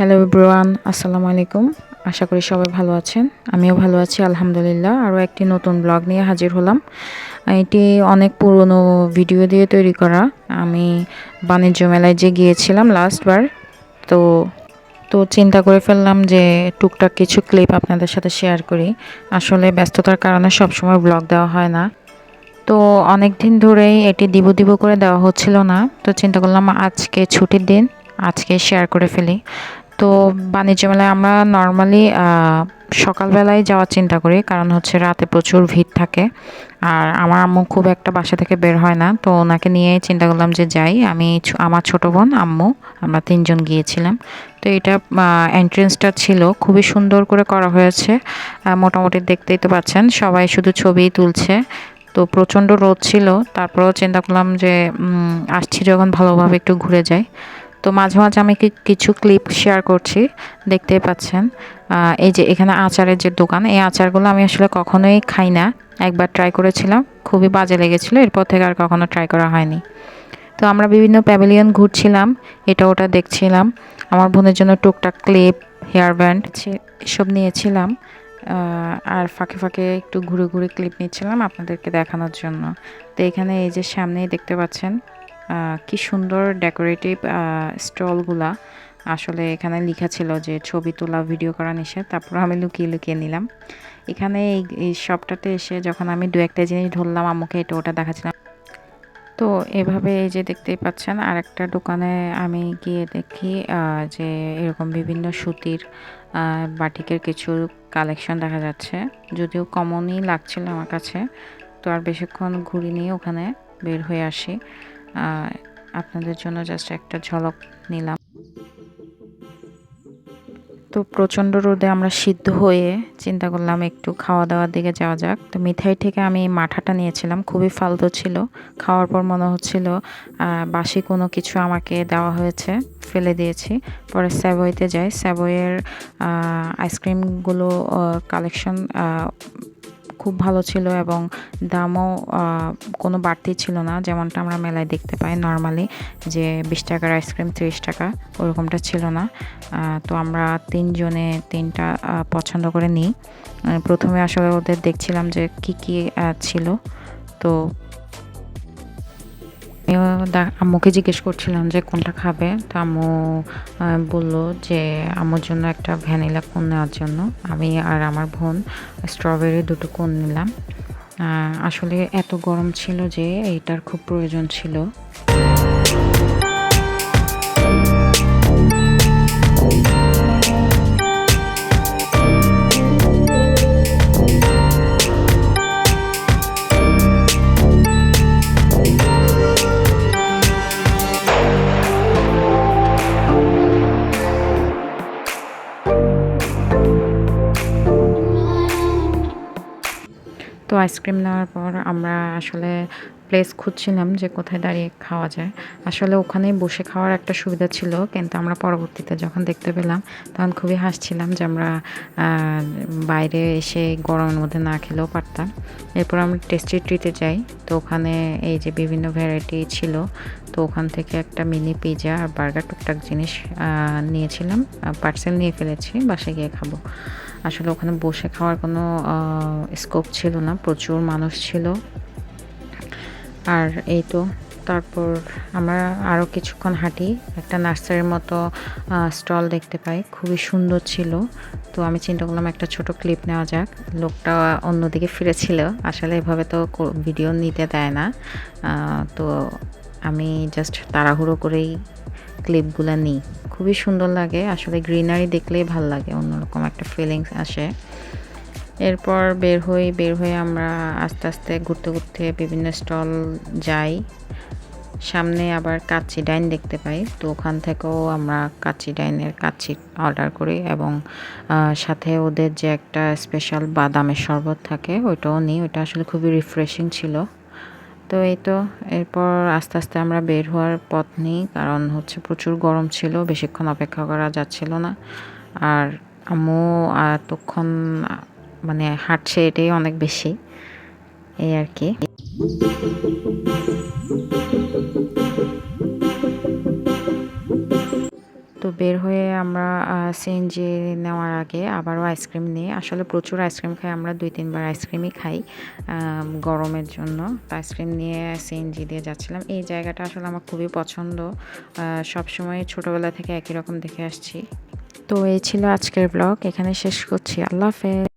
Hello ব্রোয়ান আসসালামু আলাইকুম আশা করি সবাই ভালো আছেন। আমিও ভালো আছি, আলহামদুলিল্লাহ। আরও একটি নতুন ব্লগ নিয়ে হাজির হলাম। এটি অনেক পুরনো ভিডিও দিয়ে তৈরি করা। আমি বাণিজ্য মেলায় যে গিয়েছিলাম লাস্টবার, তো তো চিন্তা করে ফেললাম যে টুকটাক কিছু ক্লিপ আপনাদের সাথে শেয়ার করি। আসলে ব্যস্ততার কারণে সবসময় ব্লগ দেওয়া হয় না। তো অনেক দিন ধরেই এটি দিব দিব করে দেওয়া হচ্ছিল না। তো চিন্তা করলাম আজকে ছুটির দিন, আজকে শেয়ার করে ফেলি। তো বাণিজ্য মেলায় আমরা নর্মালি সকালবেলায় যাওয়ার চিন্তা করি। কারণ হচ্ছে রাতে প্রচুর ভিড় থাকে। আর আমার আম্মু খুব একটা বাসা থেকে বের হয় না। তো ওনাকে নিয়ে চিন্তা করলাম যে যাই, আমি আমার ছোট বোন, আম্মু, আমরা তিনজন গিয়েছিলাম। তো এটা এন্ট্রেন্সটা ছিল। খুবই সুন্দর করে করা হয়েছে। মোটামুটি দেখতেই তো পাচ্ছেন। সবাই শুধু ছবিই তুলছে। তো প্রচণ্ড রোদ ছিল। তারপরেও চিন্তা করলাম যে আসছি যখন ভালোভাবে একটু ঘুরে যাই। তো মাঝে মাঝে আমি কিছু ক্লিপ শেয়ার করছি দেখতেই পাচ্ছেন। এই যে এখানে আচারের যে দোকান, এই আচারগুলো আমি আসলে কখনোই খাই না। একবার ট্রাই করেছিলাম, খুবই বাজে লেগেছিলো, এরপর থেকে আর কখনো ট্রাই করা হয়নি। তো আমরা বিভিন্ন প্যাভিলিয়ন ঘুরছিলাম, এটা ওটা দেখছিলাম। আমার বোনের জন্য টুকটাক ক্লিপ হেয়ার ব্যান্ড এসব নিয়েছিলাম। আর ফাঁকে ফাঁকে একটু ঘুরে ঘুরে ক্লিপ নিচ্ছিলাম আপনাদেরকে দেখানোর জন্য। তো এখানে এই যে সামনেই দেখতে পাচ্ছেন কি সুন্দর ডেকোরেটিভ স্টলগুলা। আসলে এখানে লেখা ছিল যে ছবি তোলা ভিডিও করা নিষেধ, তারপর আমি লুকিয়ে লুকিয়ে নিলাম। এখানে এই শপটাতে এসে যখন আমি দু একটা জিনিস ধরলাম আমাকে এটা ওটা দেখাচ্ছিলাম। তো এভাবে এই যে দেখতেই পাচ্ছেন আর একটা দোকানে আমি গিয়ে দেখি যে এরকম বিভিন্ন সুতির বাটিকের কিছু কালেকশন দেখা যাচ্ছে। যদিও কমনই লাগছিল আমার কাছে, তো আর বেশিক্ষণ ঘুরি নিয়ে ওখানে বের হয়ে আসি। আপনাদের জন্য জাস্ট একটা ঝলক নিলাম। তো প্রচণ্ড রোদে আমরা সিদ্ধ হয়ে চিন্তা করলাম একটু খাওয়া দাওয়ার দিকে যাওয়া যাক। তো মিঠাই থেকে আমি মাঠাটা নিয়েছিলাম, খুবই ফালতু ছিল। খাওয়ার পর মনে হচ্ছিল বাসি কোনো কিছু আমাকে দেওয়া হয়েছে, ফেলে দিয়েছি। পরে স্যাভয়েতে যাই। স্যাভয়ের আইসক্রিমগুলো কালেকশন খুব ভালো ছিল এবং দামও কোনো বাড়তি ছিল না। যেমনটা আমরা মেলায় দেখতে পাই নর্মালি যে বিশ টাকার আইসক্রিম ত্রিশ টাকা, ওরকমটা ছিল না। তো আমরা তিনজনে তিনটা পছন্দ করে নিই। প্রথমে আসলে ওদের দেখছিলাম যে কি কি ছিল। তো আম্মুকে জিজ্ঞেস করছিলাম যে কোনটা খাবে। তো আম্মু বলল যে আম্মুর জন্য একটা ভ্যানিলা কোন নেওয়ার জন্য। আমি আর আমার বোন স্ট্রবেরি দুটো কোন নিলাম। আসলে এত গরম ছিল যে এইটার খুব প্রয়োজন ছিল। তো আইসক্রিম নেওয়ার পর আমরা আসলে প্লেস খুঁজছিলাম যে কোথায় দাঁড়িয়ে খাওয়া যায়। আসলে ওখানেই বসে খাওয়ার একটা সুবিধা ছিল, কিন্তু আমরা পরবর্তীতে যখন দেখতে পেলাম, তখন খুবই হাসছিলাম যে আমরা বাইরে এসে গরমের মধ্যে না খেলেও পারতাম। এরপর আমরা টেস্টি ট্রিতে যাই, তো ওখানে এই যে বিভিন্ন ভ্যারাইটি ছিল, তো ওখান থেকে একটা মিনি পিজা আর বার্গার টুকটাক জিনিস নিয়েছিলাম পার্সেল নিয়ে ফেলেছি, বাসায় গিয়ে খাব। আসলে ওখানে বসে খাওয়ার কোনো স্কোপ ছিল না, প্রচুর মানুষ ছিল। আর এই তো, তারপর আমরা আরও কিছুক্ষণ হাঁটি, একটা নার্সারির মতো স্টল দেখতে পাই, খুবই সুন্দর ছিল। তো আমি চিন্তা করলাম একটা ছোট ক্লিপ নেওয়া যাক, লোকটা অন্যদিকে ফিরেছিল, আসলে এভাবে তো ভিডিও নিতে দেয় না। তো আমি জাস্ট তাড়াহুড়ো করেই ক্লিপগুলো নিই। খুবই সুন্দর লাগে। আসলে গ্রিনারি দেখলেই ভালো লাগে, অন্যরকম একটা ফিলিংস আসে। এরপর বের হই, বের হয়ে আমরা আস্তে আস্তে ঘুরতে ঘুরতে বিভিন্ন স্টল যাই। সামনে আবার কাচ্চি ডাইন দেখতে পাই, তো ওখান থেকেও আমরা কাচ্চি ডাইনের কাচ্চি অর্ডার করি এবং সাথে ওদের যে একটা স্পেশাল বাদামের শরবত থাকে, ওইটাও নিই। ওইটা আসলে খুবই রিফ্রেশিং ছিল। তো এই তো, এরপর আস্তে আস্তে আমরা বের হওয়ার পথ নিই, কারণ হচ্ছে প্রচুর গরম ছিল, বেশিক্ষণ অপেক্ষা করা যাচ্ছিল না। আর আম্মু এতক্ষণ মানে হাঁটছে এটাই অনেক বেশি, এই আর কি। তো বের হয়ে আমরা সিএনজি নেওয়ার আগে আবারও আইসক্রিম নিয়ে আসলে প্রচুর আইসক্রিম খাই, আমরা দুই তিনবার আইসক্রিমই খাই গরমের জন্য। তো আইসক্রিম নিয়ে সিএনজি দিয়ে যাচ্ছিলাম। এই জায়গাটা আসলে আমার খুবই পছন্দ। সবসময় ছোটোবেলা থেকে একই রকম দেখে আসছি। তো এই ছিল আজকের ব্লগ। এখানে শেষ করছি। আল্লাহ হাফেজ।